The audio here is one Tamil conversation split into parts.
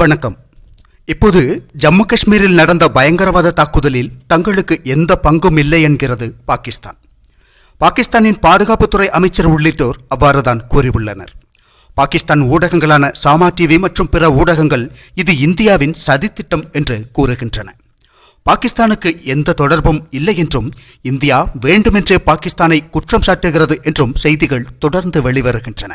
வணக்கம். இப்போது ஜம்மு காஷ்மீரில் நடந்த பயங்கரவாத தாக்குதலில் தங்களுக்கு எந்த பங்கும் இல்லை என்கிறது பாகிஸ்தான். பாகிஸ்தானின் பாதுகாப்புத்துறை அமைச்சர் உள்ளிட்டோர் அவ்வாறுதான் கூறியுள்ளனர். பாகிஸ்தான் ஊடகங்களான சாமா டிவி மற்றும் பிற ஊடகங்கள் இது இந்தியாவின் சதித்திட்டம் என்று கூறுகின்றன. பாகிஸ்தானுக்கு எந்த தொடர்பும் இல்லை என்றும் இந்தியா வேண்டுமென்றே பாகிஸ்தானை குற்றம் சாட்டுகிறது என்றும் செய்திகள் தொடர்ந்து வெளிவருகின்றன.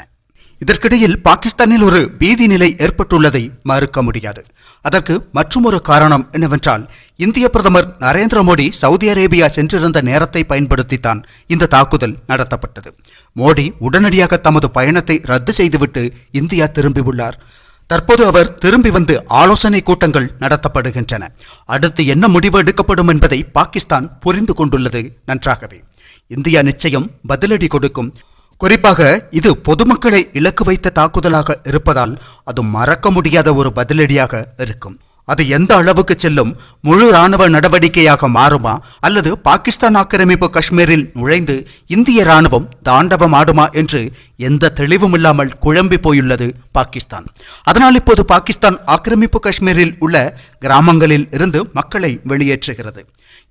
இதற்கிடையில் பாகிஸ்தானில் ஒரு பீதி நிலை ஏற்பட்டுள்ளதை மறுக்க முடியாது. அதற்கு மற்றுமொரு காரணம் என்னவென்றால் இந்திய பிரதமர் நரேந்திர மோடி சவுதி அரேபியா சென்றிருந்த நேரத்தை பயன்படுத்தித்தான் இந்த தாக்குதல் நடத்தப்பட்டது. மோடி உடனடியாக தமது பயணத்தை ரத்து செய்துவிட்டு இந்தியா திரும்பியுள்ளார். தற்போது அவர் திரும்பி வந்து ஆலோசனை கூட்டங்கள் நடத்தப்படுகின்றன. அடுத்து என்ன முடிவு எடுக்கப்படும் என்பதை பாகிஸ்தான் புரிந்து கொண்டுள்ளது நன்றாகவே. இந்தியா நிச்சயம் பதிலடி கொடுக்கும். குறிப்பாக இது பொதுமக்களை இலக்கு வைத்த தாக்குதலாக இருப்பதால் அது மறக்க முடியாத ஒரு பதிலடியாக இருக்கும். அது எந்த அளவுக்கு செல்லும் முழு ராணுவ நடவடிக்கையாக மாறுமா அல்லது பாகிஸ்தான் ஆக்கிரமிப்பு காஷ்மீரில் நுழைந்து இந்திய ராணுவம் தாண்டவம் ஆடுமா என்று எந்த தெளிவும் இல்லாமல் குழம்பி போயுள்ளது பாகிஸ்தான். அதனால் இப்போது பாகிஸ்தான் ஆக்கிரமிப்பு காஷ்மீரில் உள்ள கிராமங்களில் இருந்து மக்களை வெளியேற்றுகிறது.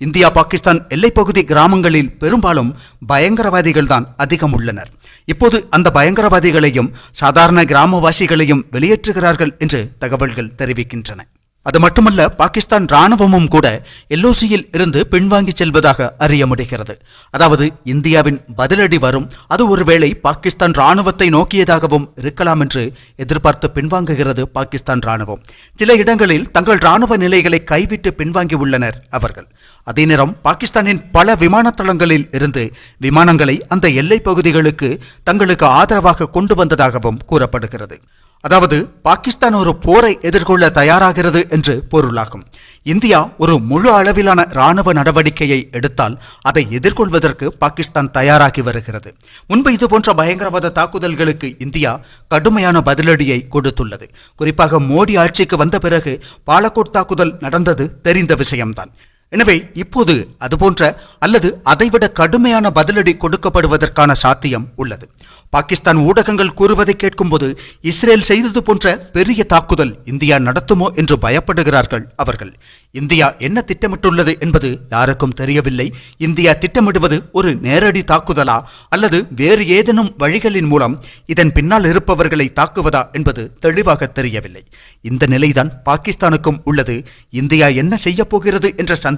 இந்தியா பாகிஸ்தான் எல்லைப்பகுதி கிராமங்களில் பெரும்பாலும் பயங்கரவாதிகள் தான் அதிகம் உள்ளனர். இப்போது அந்த பயங்கரவாதிகளையும் சாதாரண கிராமவாசிகளையும் வெளியேற்றுகிறார்கள் என்று தகவல்கள் தெரிவிக்கின்றன. அது மட்டுமல்ல பாகிஸ்தான் ராணுவமும் கூட எல்ஓசியில் இருந்து பின்வாங்கி செல்வதாக அறிய முடிகிறது. அதாவது இந்தியாவின் பதிலடி வரும். அது ஒருவேளை பாகிஸ்தான் ராணுவத்தை நோக்கியதாகவும் இருக்கலாம் என்று எதிர்பார்த்து பின்வாங்குகிறது பாகிஸ்தான் ராணுவம் சில இடங்களில் தங்கள் ராணுவ நிலைகளை கைவிட்டு பின்வாங்கியுள்ளனர் அவர்கள். அதே நேரம் பாகிஸ்தானின் பல விமான தளங்களில் இருந்து விமானங்களை அந்த எல்லை பகுதிகளுக்கு தங்களுக்கு ஆதரவாக கொண்டு வந்ததாகவும் கூறப்படுகிறது. அதாவது பாகிஸ்தான் ஒரு போரை எதிர்கொள்ள தயாராகிறது என்று பொருளாகும். இந்தியா ஒரு முழு அளவிலான ராணுவ நடவடிக்கையை எடுத்தால் அதை எதிர்கொள்வதற்கு பாகிஸ்தான் தயாராகி வருகிறது. முன்பு இதுபோன்ற பயங்கரவாத தாக்குதல்களுக்கு இந்தியா கடுமையான பதிலடியை கொடுத்துள்ளது. குறிப்பாக மோடி ஆட்சிக்கு வந்த பிறகு பாலக்கோட் தாக்குதல் நடந்தது தெரிந்த விஷயம்தான். எனவே இப்போது அதுபோன்ற அல்லது அதைவிட கடுமையான பதிலடி கொடுக்கப்படுவதற்கான சாத்தியம் உள்ளது. பாகிஸ்தான் ஊடகங்கள் கூறுவதை கேட்கும்போது இஸ்ரேல் செய்தது போன்ற பெரிய தாக்குதல் இந்தியா நடத்துமோ என்று பயப்படுகிறார்கள் அவர்கள். இந்தியா என்ன திட்டமிட்டுள்ளது என்பது யாருக்கும் தெரியவில்லை. இந்தியா திட்டமிடுவது ஒரு நேரடி தாக்குதலா அல்லது வேறு ஏதேனும் வழிகளின் மூலம் இதன் பின்னால் இருப்பவர்களை தாக்குவதா என்பது தெளிவாக தெரியவில்லை. இந்த நிலைதான் பாகிஸ்தானுக்கும் உள்ளது. இந்தியா என்ன செய்யப்போகிறது என்ற சந்தேகம்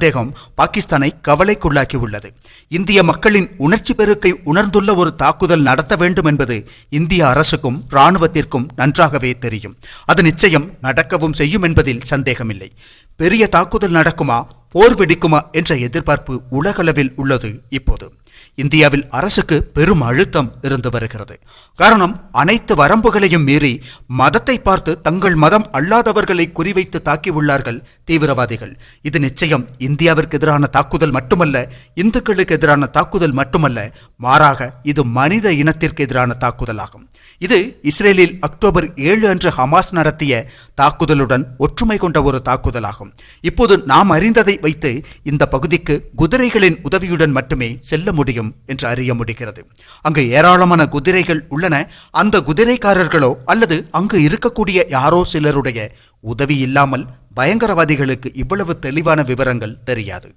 பாகிஸ்தானை கவலைக்குள்ளாக்கியுள்ளது. இந்திய மக்களின் உணர்ச்சி பெருக்கை உணர்ந்துள்ள ஒரு தாக்குதல் நடத்த வேண்டும் என்பது இந்திய அரசுக்கும் இராணுவத்திற்கும் நன்றாகவே தெரியும். அது நிச்சயம் நடக்கவும் செய்யும் என்பதில் சந்தேகமில்லை. பெரிய தாக்குதல் நடக்குமா? போர் வெடிக்குமா என்ற எதிர்பார்ப்பு உலகளவில் உள்ளது இப்போது. இந்தியாவில் அரசுக்கு பெரும் அழுத்தம் இருந்து வருகிறது. காரணம் அனைத்து வரம்புகளையும் மீறி மதத்தை பார்த்து தங்கள் மதம் அல்லாதவர்களை குறிவைத்து தாக்கியுள்ளார்கள் தீவிரவாதிகள். இது நிச்சயம் இந்தியாவிற்கு எதிரான தாக்குதல் மட்டுமல்ல இந்துக்களுக்கு எதிரான தாக்குதல் மட்டுமல்ல மாறாக இது மனித இனத்திற்கு எதிரான தாக்குதலாகும். இது இஸ்ரேலில் அக்டோபர் ஏழு அன்று ஹமாஸ் நடத்திய தாக்குதலுடன் ஒற்றுமை கொண்ட ஒரு தாக்குதலாகும். இப்போது நாம் அறிந்ததை வைத்து இந்த பகுதிக்கு குதிரைகளின் உதவியுடன் மட்டுமே செல்ல முடியும் என்று அறிய முடிகிறது. அங்கு ஏராளமான குதிரைகள் உள்ளன. அந்த குதிரைக்காரர்களோ அல்லது அங்கு இருக்கக்கூடிய யாரோ சிலருடைய உதவி இல்லாமல் பயங்கரவாதிகளுக்கு இவ்வளவு தெளிவான விவரங்கள் தெரியாது.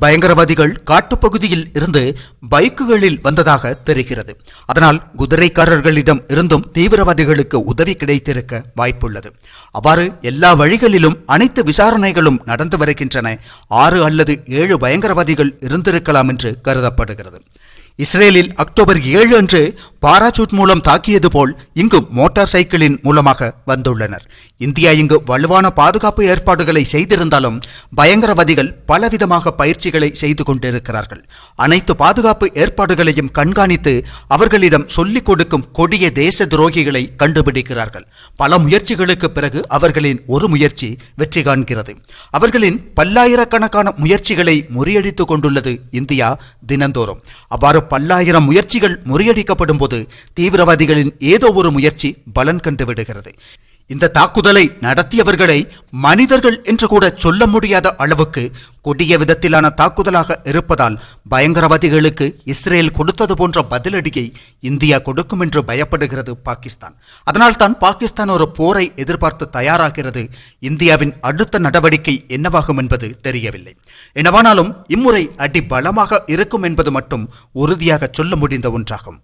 பயங்கரவாதிகள் காட்டுப்பகுதியில் இருந்து பைக்குகளில் வந்ததாக தெரிகிறது. அதனால் குதிரைக்காரர்களிடம் இருந்தும் தீவிரவாதிகளுக்கு உதவி கிடைத்திருக்க வாய்ப்புள்ளது. அவ்வாறு எல்லா வழிகளிலும் அனைத்து விசாரணைகளும் நடந்து வருகின்றன. ஆறு அல்லது ஏழு பயங்கரவாதிகள் இருந்திருக்கலாம் என்று கருதப்படுகிறது. இஸ்ரேலில் அக்டோபர் ஏழு அன்று பாராசூட் மூலம் தாக்கியது போல் இங்கு மோட்டார் சைக்கிளின் மூலமாக வந்துள்ளனர். இந்தியா இங்கு வலுவான பாதுகாப்பு ஏற்பாடுகளை செய்திருந்தாலும் பயங்கரவாதிகள் பலவிதமாக பயிற்சிகளை செய்து கொண்டிருக்கிறார்கள். அனைத்து பாதுகாப்பு ஏற்பாடுகளையும் கண்காணித்து அவர்களிடம் சொல்லிக் கொடுக்கும் கொடிய தேச துரோகிகளை கண்டுபிடிக்கிறார்கள். பல முயற்சிகளுக்கு பிறகு அவர்களின் ஒரு முயற்சி வெற்றி காண்கிறது. அவர்களின் பல்லாயிரக்கணக்கான முயற்சிகளை முறியடித்துக் கொண்டுள்ளது இந்தியா தினந்தோறும். அவ்வாறு பல்லாயிரம் முயற்சிகள் முறியடிக்கப்படும் போது தீவிரவாதிகளின் ஏதோ ஒரு முயற்சி பலன் கண்டு விடுகிறது. இந்த தாக்குதலை நடத்தியவர்களை மனிதர்கள் என்று கூட சொல்ல முடியாத அளவுக்கு கொடிய விதத்திலான தாக்குதலாக இருப்பதால் பயங்கரவாதிகளுக்கு இஸ்ரேல் கொடுத்தது போன்ற பதிலடியை இந்தியா கொடுக்கும் என்று பயப்படுகிறது பாகிஸ்தான். அதனால் தான் பாகிஸ்தான் ஒரு போரை எதிர்பார்த்து தயாராகிறது. இந்தியாவின் அடுத்த நடவடிக்கை என்னவாகும் என்பது தெரியவில்லை. என்னவானாலும் இம்முறை அடி பலமாக இருக்கும் என்பது மட்டும் உறுதியாக சொல்ல முடிந்த ஒன்றாகும்.